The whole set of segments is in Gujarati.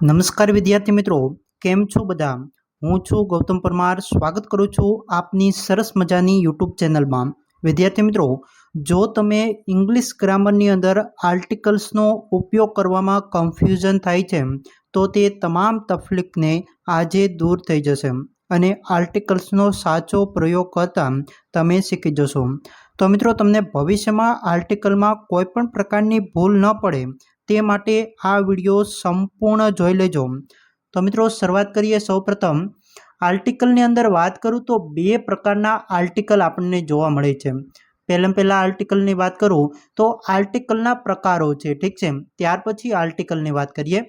નમસ્કાર વિદ્યાર્થી મિત્રો, કેમ છો બધા? હું છું ગૌતમ પરમાર. સ્વાગત કરું છું આપની સરસ મજાની યુટ્યુબ ચેનલમાં. વિદ્યાર્થી મિત્રો, જો તમે ઇંગ્લિશ ગ્રામરની અંદર આર્ટિકલ્સનો ઉપયોગ કરવામાં કન્ફ્યુઝન થાય છે, તો તે તમામ તકલીફને આજે દૂર થઈ જશે અને આર્ટિકલ્સનો સાચો પ્રયોગ કરતા તમે શીખી જશો. તો મિત્રો, તમને ભવિષ્યમાં આર્ટિકલમાં કોઈ પણ પ્રકારની ભૂલ ન પડે તે માટે આ વીડિયો સંપૂર્ણ જોઈ લેજો. તો મિત્રો, શરૂઆત કરીએ સૌપ્રથમ. આર્ટિકલની અંદર વાત કરું તો બે પ્રકારના આર્ટિકલ આપણને જોવા મળે છે. પહેલાં પહેલાં આર્ટિકલની વાત કરું તો આર્ટિકલના પ્રકારો છે, ઠીક છે? ત્યાર પછી આર્ટિકલની વાત કરીએ.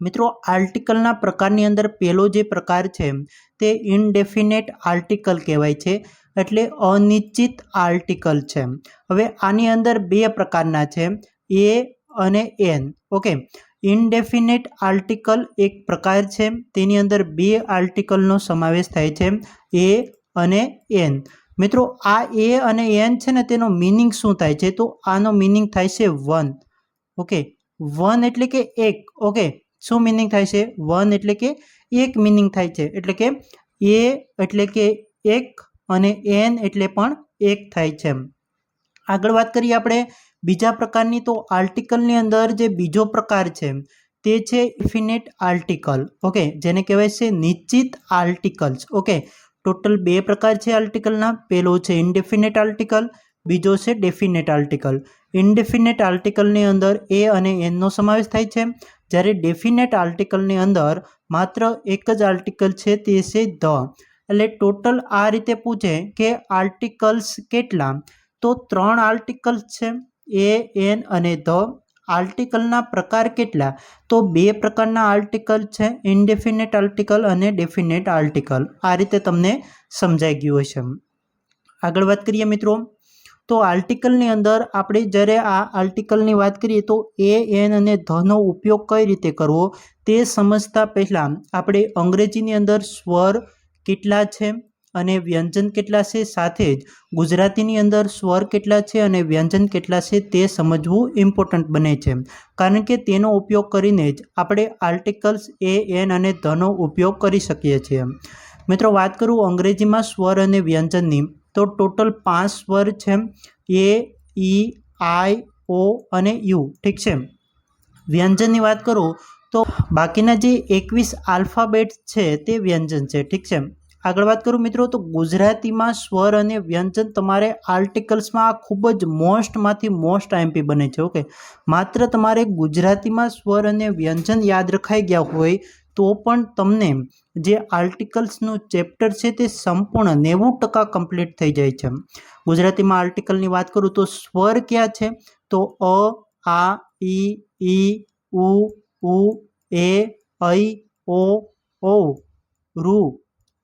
મિત્રો, આર્ટિકલના પ્રકારની અંદર પહેલો જે પ્રકાર છે, તે ઇનડેફિનેટ આર્ટિકલ કહેવાય છે, એટલે અનિશ્ચિત આર્ટિકલ છે. હવે આની અંદર બે પ્રકારના છે. એ અને એન. ઓકે. ઇનડેફિનેટ આર્ટિકલ એક પ્રકાર છે. તેની અંદર બે આર્ટિકલનો સમાવેશ થાય છે. એ અને એન. મિત્રો, આ એ અને એન છે ને, તેનો મિનિંગ શું થાય છે? તો આનો મિનિંગ થાય છે વન. ઓકે. વન એટલે કે એક. ઓકે. શું મિનિંગ થાય છે? વન એટલે કે એક મિનિંગ થાય છે. એટલે કે એ એટલે કે એક અને એન એટલે પણ એક થાય છે. આગળ વાત કરીએ આપણે બીજા પ્રકારની તો આર્ટિકલની અંદર જે બીજો પ્રકાર છે, તે છે ઇફિનેટ આર્ટિકલ ઓકે જેને કહેવાય છે નિશ્ચિત આર્ટિકલ્સ ઓકે ટોટલ બે પ્રકાર છે આર્ટિકલના પહેલો છે ઇન્ડેફિનેટ આર્ટિકલ બીજો છે ડેફિનેટ આર્ટિકલ ઇન્ડેફિનેટ આર્ટિકલની અંદર એ અને એનનો સમાવેશ થાય છે. જ્યારે ડેફિનેટ આર્ટિકલની અંદર માત્ર એક જ આર્ટિકલ છે, તે છે ધ એટલે ટોટલ આ રીતે પૂછે કે આર્ટિકલ્સ કેટલા? તો ત્રણ આર્ટિકલ્સ છે. એ, એન અને ધ આર્ટિકલના પ્રકાર કેટલા? તો બે પ્રકારના આર્ટિકલ છે, ઇનડેફિનેટ આર્ટિકલ અને ડેફિનેટ આર્ટિકલ. આ રીતે તમને સમજાઈ ગયું હશે. આગળ વાત કરીએ મિત્રો. તો આર્ટિકલની અંદર આપણે જ્યારે આ આર્ટિકલની વાત કરીએ તો એ, એન અને ધનો ઉપયોગ કઈ રીતે કરવો તે સમજતા પહેલાં આપણે અંગ્રેજીની અંદર સ્વર કેટલા છે અને વ્યંજન કેટલા છે સાથે જ ગુજરાતીની અંદર સ્વર કેટલા છે અને વ્યંજન કેટલા છે તે સમજવું ઇમ્પોર્ટન્ટ બને છે. કારણ કે તેનો ઉપયોગ કરીને જ આપણે આર્ટિકલ્સ એ એન અને ધનો ઉપયોગ કરી શકીએ છીએ. મિત્રો, વાત કરું અંગ્રેજીમાં સ્વર અને વ્યંજનની, તો ટોટલ પાંચ સ્વર છે. એ ઈ આઈ ઓ અને યુ ઠીક છે? વ્યંજનની વાત કરું તો બાકીના જે એકવીસ આલ્ફાબેટ છે તે વ્યંજન છે, ઠીક છે? આગળ વાત કરું મિત્રો, તો ગુજરાતીમાં સ્વર અને વ્યંજન તમારે આર્ટિકલ્સમાં આ ખૂબ જ મોસ્ટમાંથી મોસ્ટ આઈએમપી બને છે, ઓકે? માત્ર તમારે ગુજરાતીમાં સ્વર અને વ્યંજન યાદ રખાઈ ગયા હોય તો પણ તમને જે આર્ટિકલ્સનું ચેપ્ટર છે તે સંપૂર્ણ નેવું ટકા કમ્પ્લીટ થઈ જાય છે. ગુજરાતીમાં આર્ટિકલની વાત કરું તો સ્વર ક્યાં છે? તો અ, આ ઈ ઈ ઉ ઉ, એ, ઐ, ઓ ઓ રૂ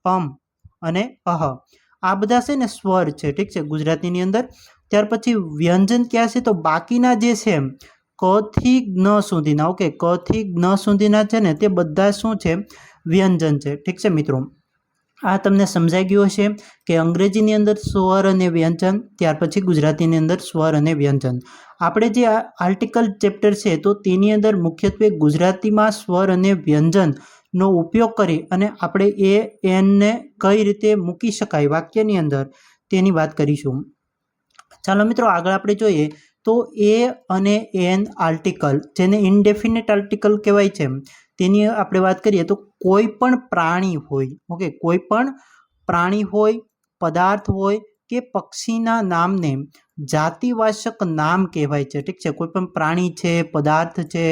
અમ અને અહ. આ બધા છે ને સ્વર છે, ઠીક છે, ગુજરાતીની અંદર. ત્યાર પછી વ્યંજન ક્યાં છે? તો બાકીના જે છે, ક થી જ્ઞ સુધીના, ઓકે, ક થી જ્ઞ સુધીના છે ને, તે બધા શું છે? વ્યંજન છે, ઠીક છે, મિત્રો? આ તમને સમજાઈ ગયું હશે કે અંગ્રેજીની અંદર સ્વર અને વ્યંજન, ત્યાર પછી ગુજરાતીની અંદર સ્વર અને વ્યંજન. આપણે જે આર્ટિકલ ચેપ્ટર છે, તો તેની અંદર મુખ્યત્વે ગુજરાતીમાં સ્વર અને વ્યંજન નો ઉપયોગ કરી અને આપણે એ એનને કઈ રીતે મૂકી શકાય વાક્યની અંદર તેની વાત કરીશું. ચાલો મિત્રો આગળ આપણે જોઈએ તો એ અને એન આર્ટિકલ, જેને ઇનડેફિનેટ આર્ટિકલ કહેવાય છે, તેની આપણે વાત કરીએ તો કોઈ પણ પ્રાણી હોય, ઓકે, કોઈ પણ પ્રાણી હોય, પદાર્થ હોય કે પક્ષીના નામને જાતિવાચક નામ કહેવાય છે, ઠીક છે? કોઈ પણ પ્રાણી છે, પદાર્થ છે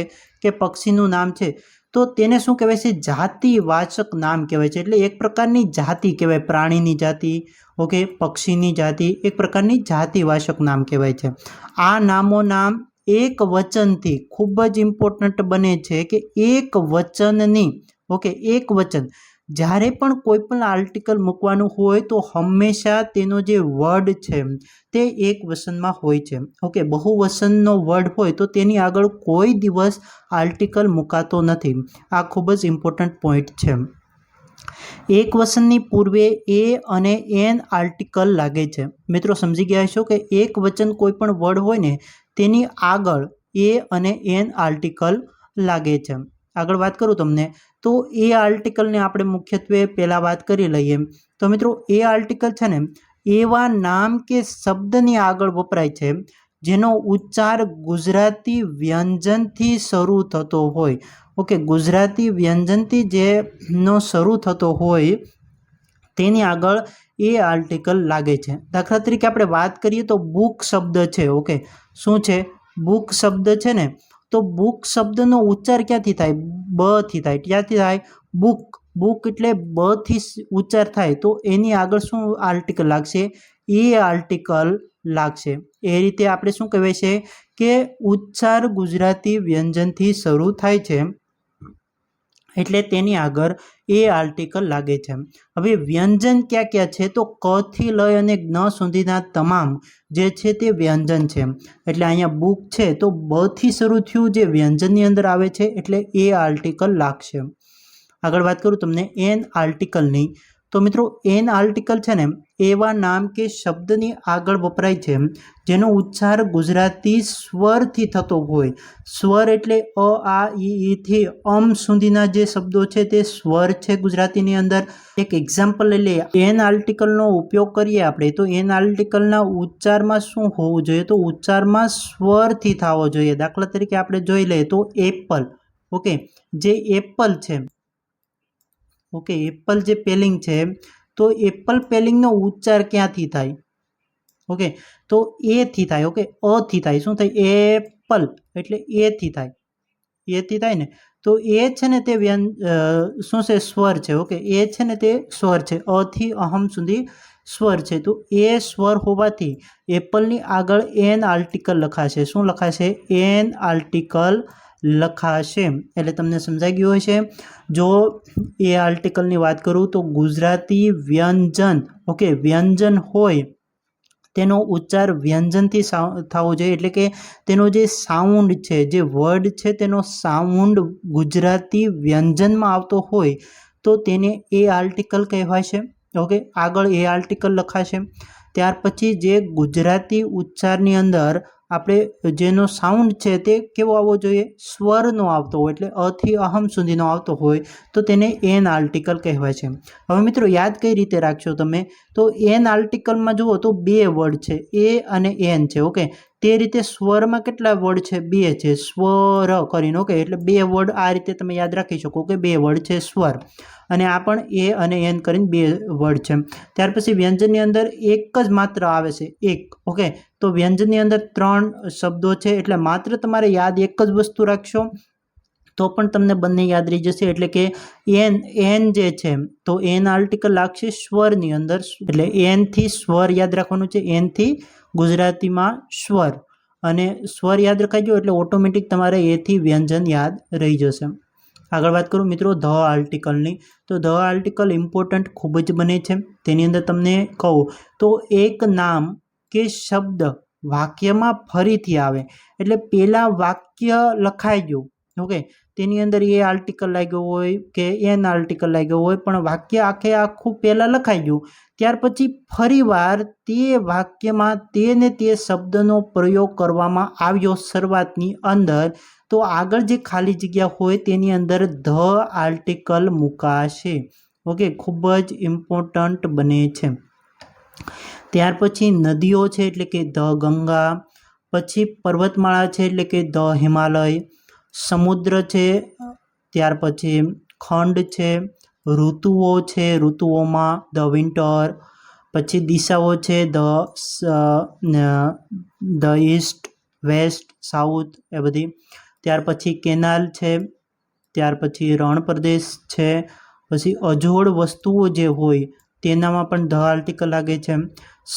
કે પક્ષીનું નામ છે તો તેને શું કહેવાય છે? જાતિવાચક નામ કહેવાય છે. એટલે એક પ્રકારની જાતિ કહેવાય, પ્રાણીની જાતિ ઓકે પક્ષીની જાતિ, એક પ્રકારની જાતિવાચક નામ કહેવાય છે. આ નામો નામ એક વચનથી ખૂબ જ ઇમ્પોર્ટન્ટ બને છે કે એક વચનની ઓકે એક વચન. જ્યારે પણ કોઈ પણ આર્ટિકલ મૂકવાનું હોય તો હંમેશા તેનો જે વર્ડ છે, તે એક વસનમાં હોય છે. ઓકે, બહુવસનનો વર્ડ હોય તો તેની આગળ કોઈ દિવસ આર્ટિકલ મુકાતો નથી. આ ખૂબ જ ઇમ્પોર્ટન્ટ પોઈન્ટ છે. એક વચનની પૂર્વે એ અને એન આર્ટિકલ લાગે છે. મિત્રો, સમજી ગયા છો કે એક વચન કોઈ પણ વર્ડ હોય ને, તેની આગળ એ અને એન આર્ટિકલ લાગે છે. આગળ વાત કરું તમને, તો એ આર્ટિકલને આપણે મુખ્યત્વે પહેલાં વાત કરી લઈએ. તો મિત્રો, એ આર્ટિકલ છે ને, એવા નામ કે શબ્દની આગળ વપરાય છે, જેનો ઉચ્ચાર ગુજરાતી વ્યંજનથી શરૂ થતો હોય. ઓકે, ગુજરાતી વ્યંજનથી જેનો શરૂ થતો હોય, તેની આગળ એ આર્ટિકલ લાગે છે. દાખલા તરીકે આપણે વાત કરીએ તો બુક શબ્દ છે, ઓકે. શું છે? બુક શબ્દ છે ને તો બુક શબ્દનો ઉચ્ચાર ક્યાંથી થાય? બ થી થાય. ક્યાંથી થાય? બુક બુક એટલે બ થી ઉચ્ચાર થાય. તો એની આગળ શું આર્ટિકલ લાગશે? એ આર્ટિકલ લાગશે. એ રીતે આપણે શું કહેવાય છે કે ઉચ્ચાર ગુજરાતી વ્યંજનથી શરૂ થાય છે. એટલે તેની આગળ એ આર્ટિકલ લાગે છે. હવે વ્યંજન ક્યાં ક્યાં છે? તો ક થી લઈ અને જ્ઞ સુધીના તમામ જે છે તે વ્યંજન છે. એટલે અહીંયા બુક છે તો બ થી શરૂ થયું જે વ્યંજનની અંદર આવે છે એટલે એ આર્ટિકલ લાગશે. આગળ વાત કરું તમને એન આર્ટિકલની તો મિત્રો, એન આર્ટિકલ છે ને, એવા નામ કે શબ્દની આગળ વપરાય છે, જેનો ઉચ્ચાર ગુજરાતી સ્વરથી થતો હોય. સ્વર એટલે અ, આ, ઈ થી અમ સુધીના જે શબ્દો છે તે સ્વર છે ગુજરાતીની અંદર. એક એક્ઝામ્પલ લઈ લઈએ. એન આર્ટિકલનો ઉપયોગ કરીએ આપણે, તો એન આર્ટિકલના ઉચ્ચારમાં શું હોવું જોઈએ? તો ઉચ્ચારમાં સ્વરથી થવો જોઈએ. દાખલા તરીકે આપણે જોઈ લઈએ તો એપલ, ઓકે? જે એપલ છે ઓકે, એપલ જે પેલિંગ છે, તો એપલ પેલિંગનો ઉચ્ચાર ક્યાંથી થાય? ઓકે, તો એથી થાય, ઓકે અથી થાય. શું થાય? એપલ, એટલે એથી થાય. એથી થાય ને? તો એ છે ને તે વ્યંજ શું છે? સ્વર છે, ઓકે. એ છે ને તે સ્વર છે. અથી અહમ સુધી સ્વર છે. તો એ સ્વર હોવાથી એપલની આગળ એન આર્ટિકલ લખાશે. શું લખાશે? એન આર્ટિકલ લખાશે. એટલે તમને સમજાઈ ગયું હશે. જો એ આર્ટિકલની વાત કરું તો ગુજરાતી વ્યંજન ઓકે વ્યંજન હોય, તેનો ઉચ્ચાર વ્યંજનથી થવો જોઈએ. એટલે કે તેનો જે સાઉન્ડ છે, જે વર્ડ છે, તેનો સાઉન્ડ ગુજરાતી વ્યંજનમાં આવતો હોય, તો તેને એ આર્ટિકલ કહેવાય છે ઓકે આગળ એ આર્ટિકલ લખાશે. ત્યાર પછી જે ગુજરાતી ઉચ્ચારની અંદર આપણે જેનો સાઉન્ડ છે તે કેવો આવવો જોઈએ? સ્વરનો આવતો હોય એટલે અથી અહમ સુધીનો આવતો હોય તો તેને એન આર્ટિકલ કહેવાય છે. હવે મિત્રો યાદ કઈ રીતે રાખશો તમે? તો એન આર્ટિકલમાં જુઓ તો બે વર્ડ છે. એ અને એન છે ઓકે તે રીતે સ્વરમાં કેટલા વર્ડ છે? બે છે. સ્વર કરીને ઓકે એટલે બે વર્ડ આ રીતે તમે યાદ રાખી શકો કે બે વર્ડ છે સ્વર. અને આ પણ એ અને એન કરીને બે વર્ડ છે. ત્યાર પછી વ્યંજનની અંદર એક જ માત્ર આવે છે, એક. ઓકે તો વ્યંજનની અંદર ત્રણ શબ્દો છે, એટલે માત્ર તમારે યાદ એક જ વસ્તુ રાખશો, તો પણ તમને બંને યાદ રહી જશે. એટલે કે એન એન જે છે, તો એન આર્ટિકલ લાગશે સ્વરની અંદર. એટલે એનથી સ્વર યાદ રાખવાનું છે. એનથી ગુજરાતીમાં સ્વર. અને સ્વર યાદ રખાઈ ગયો, એટલે ઓટોમેટિક તમારે એથી વ્યંજન યાદ રહી જશે. આગળ વાત કરું મિત્રો ધ આર્ટિકલની. તો ધ આર્ટિકલ ઇમ્પોર્ટન્ટ ખૂબ જ બને છે. તેની અંદર તમને કહું તો એક નામ કે શબ્દ વાક્યમાં ફરીથી આવે. એટલે પહેલાં વાક્ય લખાઈ ગયું. ઓકે? તેની અંદર એ આર્ટિકલ લાગ્યો હોય કે એન આર્ટિકલ લાગ્યો હોય, પણ વાક્ય આખે આખું પહેલાં લખાઈ ગયું. ત્યાર પછી ફરીવાર તે વાક્યમાં તે ને તે શબ્દનો પ્રયોગ કરવામાં આવ્યો શરૂઆતની અંદર. તો આગળ જે ખાલી જગ્યા હોય તેની અંદર ધ આર્ટિકલ મુકાશે. ઓકે, ખૂબ જ ઇમ્પોર્ટન્ટ બને છે. ત્યાર પછી નદીઓ છે એટલે કે ધ ગંગા. પછી પર્વતમાળા છે એટલે કે ધ હિમાલય. સમુદ્ર છે, ત્યાર પછી ખંડ છે, ઋતુઓ છે, ઋતુઓમાં ધ વિન્ટર, પછી દિશાઓ છે, the the east, west, south, એ બધી. ત્યાર પછી કેનાલ છે, ત્યાર પછી રણ પ્રદેશ છે, પછી અજોડ વસ્તુઓ જે હોય તેનામાં પણ ધ આર્ટિકલ લાગે છે.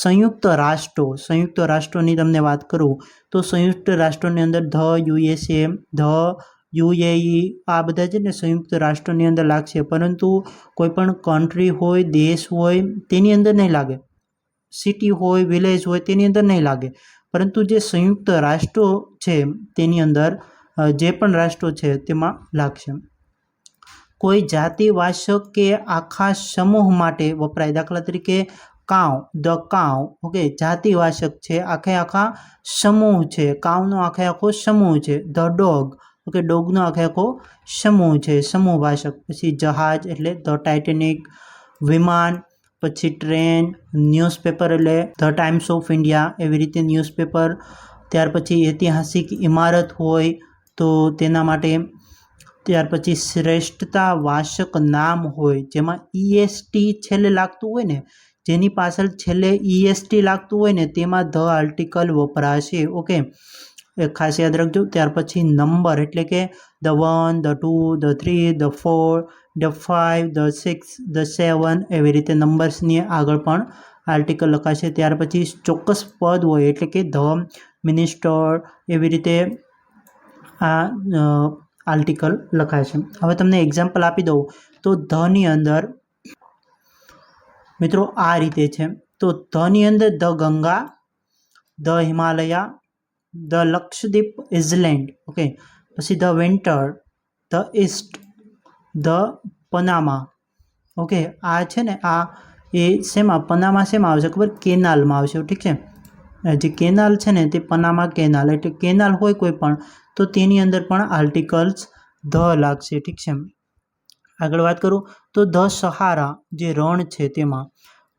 સંયુક્ત રાષ્ટ્રો, સંયુક્ત રાષ્ટ્રોની તમને વાત કરું, તો સંયુક્ત રાષ્ટ્રોની અંદર ધ યુએસએ ધ યુએઈ આ બધા છે ને સંયુક્ત રાષ્ટ્રોની અંદર લાગશે. પરંતુ કોઈપણ કન્ટ્રી હોય, દેશ હોય, તેની અંદર નહીં લાગે. સિટી હોય વિલેજ હોય, તેની અંદર નહીં લાગે. પરંતુ જે સંયુક્ત રાષ્ટ્રો છે, તેની અંદર જે પણ રાષ્ટ્રો છે, તેમાં લાગશે. કોઈ જાતિવાસક કે આખા સમૂહ માટે વપરાય. દાખલા તરીકે કાવ ધ કાવ ઓકે, જાતિવાચક છે, આખે આખા સમૂહ છે. કાવનો આખે આખો સમૂહ છે. ધ ડોગ, ઓકે, ડોગનો આખે આખો સમૂહ છે. સમૂહ ભાષક પછી જહાજ એટલે ધ ટાઇટેનિક, વિમાન, પછી ટ્રેન, ન્યૂઝપેપર એટલે ધ ટાઈમ્સ ઓફ ઇન્ડિયા, એવી રીતે ન્યૂઝપેપર. ત્યાર પછી ઐતિહાસિક ઇમારત હોય તો તેના માટે ત્યાર પછી શ્રેષ્ઠતા વાચક નામ હોય, જેમાં ઈએસટી છેલ્લે લાગતું હોય ને, જેની પાછળ છેલ્લે ઈએસટી લાગતું હોય ને, તેમાં ધ આર્ટિકલ વપરાશે, ઓકે? એ ખાસ યાદ રાખજો. ત્યાર પછી નંબર, એટલે કે the one, the two, the three, the four, the five the six, the seven એવી રીતે નંબર્સની આગળ પણ આર્ટિકલ લખાશે. ત્યાર પછી ચોક્કસ પદ હોય, એટલે કે ધ મિનિસ્ટર એવી રીતે આ આર્ટિકલ લખાય છે. હવે તમને એક્ઝામ્પલ આપી દઉં. તો ધની અંદર, મિત્રો આ રીતે છે. તો ધની અંદર the Ganga, the Himalaya, the Lakshadweep island okay પછી the winter, the east the Panama okay આ છે ને, આ એ શેમાં પનામા શેમાં આવશે ખબર? કેનાલમાં આવશે ઠીક છે? જે કેનાલ છે ને, તે પનામા કેનાલ, એટલે કેનાલ હોય કોઈ પણ તો તેની અંદર પણ આર્ટિકલ્સ ધ લાગશે, ઠીક છે આગળ વાત કરું તો ધ સહારા જે રણ છે તેમાં,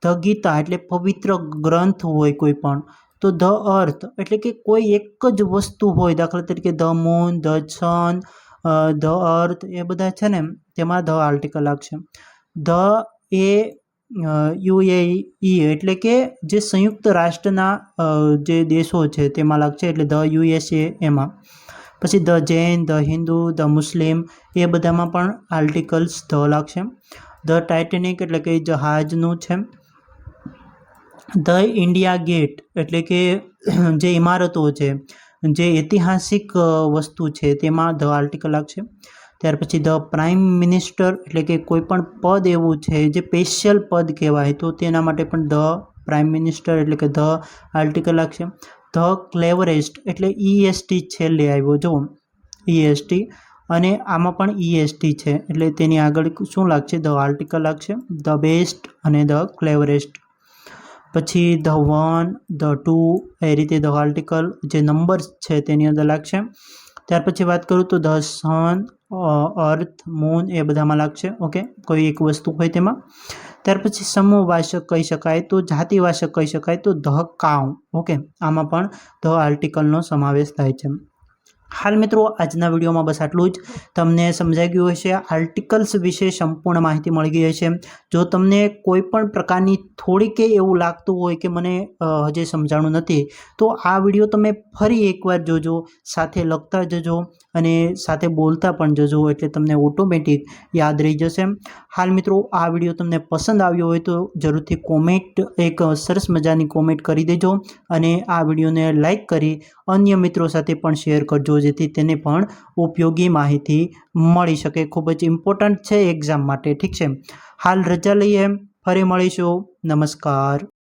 ધ ગીતા એટલે પવિત્ર ગ્રંથ હોય કોઈ પણ, તો ધ અર્થ એટલે કે કોઈ એક જ વસ્તુ હોય, દાખલા તરીકે the moon, the sun the earth એ બધા છે ને તેમાં ધ આર્ટિકલ લાગશે. ધ એ યુએઈ એટલે કે જે સંયુક્ત રાષ્ટ્રના જે દેશો છે તેમાં લાગશે એટલે ધ યુએસએ એમાં. પછી the Jain, the Hindu, the Muslim એ બધામાં પણ આર્ટિકલ્સ ધ લાગશે ધ ટાઇટેનિક એટલે કે જહાજનું છે. ધ ઇન્ડિયા ગેટ એટલે કે જે ઇમારતો છે, જે ઐતિહાસિક વસ્તુ છે, તેમાં ધ આર્ટિકલ લાગશે ત્યાર પછી ધ પ્રાઇમ મિનિસ્ટર એટલે કે કોઈ પણ પદ એવું છે જે સ્પેશિયલ પદ કહેવાય, તો તેના માટે પણ ધ પ્રાઇમ મિનિસ્ટર એટલે કે ધ આર્ટિકલ લાગશે ધ ક્લેવરેસ્ટ એટલે ઈએસટી છેલ્લે આવ્યો. જો ઈએસટી અને આમાં પણ ઈએસટી છે. એટલે તેની આગળ શું લાગશે? ધ આર્ટિકલ લાગશે. ધ બેસ્ટ અને ધ ક્લેવરેસ્ટ પછી ધ વન ધ ટુ એ રીતે ધ આર્ટિકલ જે નંબર્સ છે તેની અંદર લાગશે. ત્યાર પછી વાત કરું તો ધ સન અર્થ મૂન એ બધામાં લાગશે. ઓકે કોઈ એક વસ્તુ હોય તેમાં. ત્યાર પછી સમૂહ વાચક કહી શકાય, તો જાતિવાચક કહી શકાય, તો ધ કાઉ, ઓકે? આમાં પણ ધ આર્ટિકલનો સમાવેશ થાય છે. હાલ મિત્રો, આજના વિડીયોમાં બસ આટલું જ. તમને સમજાઈ ગયું હશે, આર્ટિકલ્સ વિશે સંપૂર્ણ માહિતી મળી ગઈ હશે. જો તમને કોઈ પણ પ્રકારની થોડી કે એવું લાગતું હોય કે મને હજી સમજાણું નથી, તો આ વીડિયો તમે ફરી એકવાર જોજો, સાથે લખતા જજો અને સાથે બોલતા પણ જજો, એટલે તમને ઓટોમેટિક યાદ રહી જશે. હાલ મિત્રો, આ વીડિયો તમને પસંદ આવ્યો હોય તો જરૂરથી કોમેન્ટ, એક સરસ મજાની કોમેન્ટ કરી દેજો અને આ વિડીયોને લાઇક કરી અન્ય મિત્રો સાથે પણ શેર કરજો. જેથી તેને પણ ઉપયોગી માહિતી મળી શકે. ખૂબ જ ઇમ્પોર્ટન્ટ છે એક્ઝામ માટે, ઠીક છે? હાલ રજા લઈએ ફરી મળીશું. નમસ્કાર.